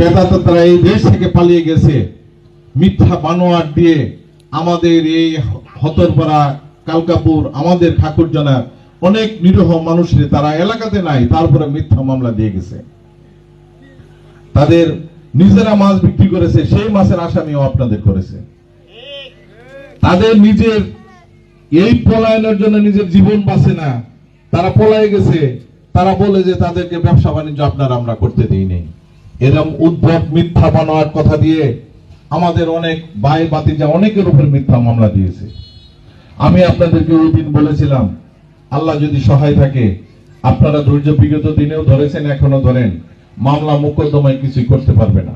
পেতাতারা এই দেশ থেকে পালিয়ে গেছে। মিথ্যা বানোয়ার দিয়ে আমাদের এই হতরপাড়া কালকাপুর, আমাদের অনেক মানুষের তারা এলাকাতে নাই, তারপরে মিথ্যা মামলা দিয়ে গেছে। তাদের নিজেরা মাছ বিক্রি করেছে, সেই মাছের আসামিও আপনাদের করেছে। তাদের নিজের এই পলায়নের জন্য নিজের জীবন বাঁচে না। তারা পলায় গেছে, তারা বলে যে তাদেরকে ব্যবসা বাণিজ্য আপনারা আমরা করতে দিই নেই। এরকম উদ্ভব মিথ্যা বানোয়ার কথা দিয়ে আমাদের অনেক ভাই বাতিজা অনেকের উপর মিথ্যা মামলা দিয়েছে। আমি আপনাদেরকে ওই দিন বলেছিলাম, আল্লাহ যদি সহায় থাকে, আপনারা ধৈর্য বিগত দিনেও ধরেছেন, এখনও ধরেন, মামলা মোকদ্দমায় কিছুই করতে পারবে না।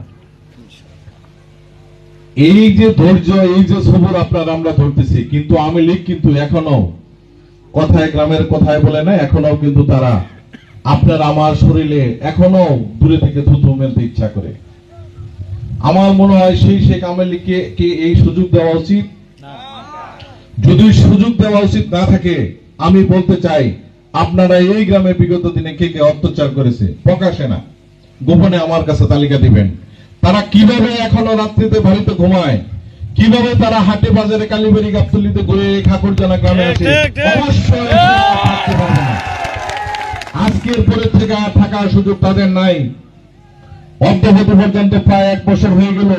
এই যে ধৈর্য, এই যে সবর আপনার আমরা ধরতেছি, কিন্তু আমি লীগ কিন্তু এখনও কথায়, গ্রামের কথায় বলে না এখনও কিন্তু তারা আপনার আমার শরীরে এখনও দূরে থেকে থুতু মেলতে ইচ্ছা করে। আমার মনে হয় সেই শেখ আওয়ামী লীগকে কে এই সুযোগ দেওয়া উচিত? যদি সুযোগ দেওয়া উচিত না থাকে আমি বলতে চাই আপনারা এই গ্রামে বিগত দিনে কে কে অত্যাচার করেছে? প্রকাশে না। গোপনে আমার কাছে তালিকা দিবেন। তারা কীভাবে এখনও রাত্রিতে বাড়িতে ঘুমায়? কীভাবে তারা হাটে বাজারে কালীবাড়ি গাবতলিতে ঘুরে ঠাকুরজানা গ্রামে ঠিক। অবশ্যই তারা থাকতে পারবে না। আজকের পরে থেকে আর থাকার সুযোগ তাদের নাই। অদ্যবধি পর্যন্ত প্রায় এক বছর হয়ে গেল।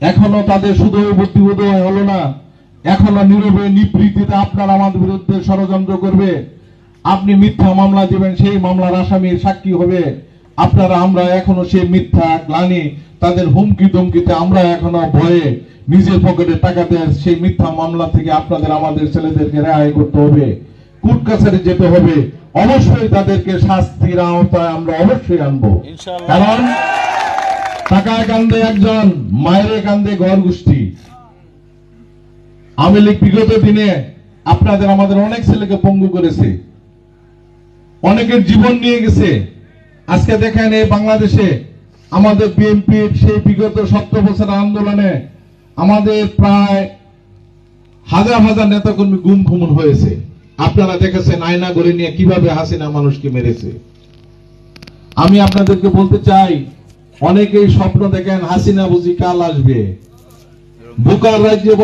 এখনও তাদের শুধু বুদ্ধি উদয় হলো না, এখনও নীরবে নিবৃত্তিতে আপনার আমাদের বিরুদ্ধে ষড়যন্ত্র করবে। আপনি মিথ্যা মামলা দিবেন, সেই মামলার আসামির সাক্ষী হবে। আপনারা, আমরা এখনও সেই মিথ্যা গ্লানি, তাদের হুমকি ধমকিতে আমরা এখনও ভয়ে নিজের পকেটে টাকা দেয় সেই মিথ্যা মামলা থেকে আপনাদের, আমাদের ছেলেদেরকে রেহাই করতে হবে। কোর্ট কাছারি যেতে হবে অবশ্যই তাদেরকে শাস্তির আওতায় আমরা অবশ্যই আনব। কারণ টাকায় কান্দে একজন মায়ের কান্দে ঘর গোষ্ঠী। আওয়ামী লীগ বিগত দিনে আপনাদের আমাদের অনেক ছেলেকে পঙ্গু করেছে। অনেকের জীবন নিয়ে গেছে। আজকে দেখেন এই বাংলাদেশে আমাদের বিএনপির সেই বিগত সত্তর বছর আন্দোলনে আমাদের প্রায় হাজার হাজার নেতাকর্মী গুম খুমুন হয়েছে। আপনারা দেখেছেন আয়না গড়ে নিয়ে কীভাবে হাসিনা মানুষকে মেরেছে। আমি আপনাদেরকে বলতে চাই, অনেকেই স্বপ্ন দেখেন হাসিনা বুঝি কাল আসবে। বুকার রাজ্যে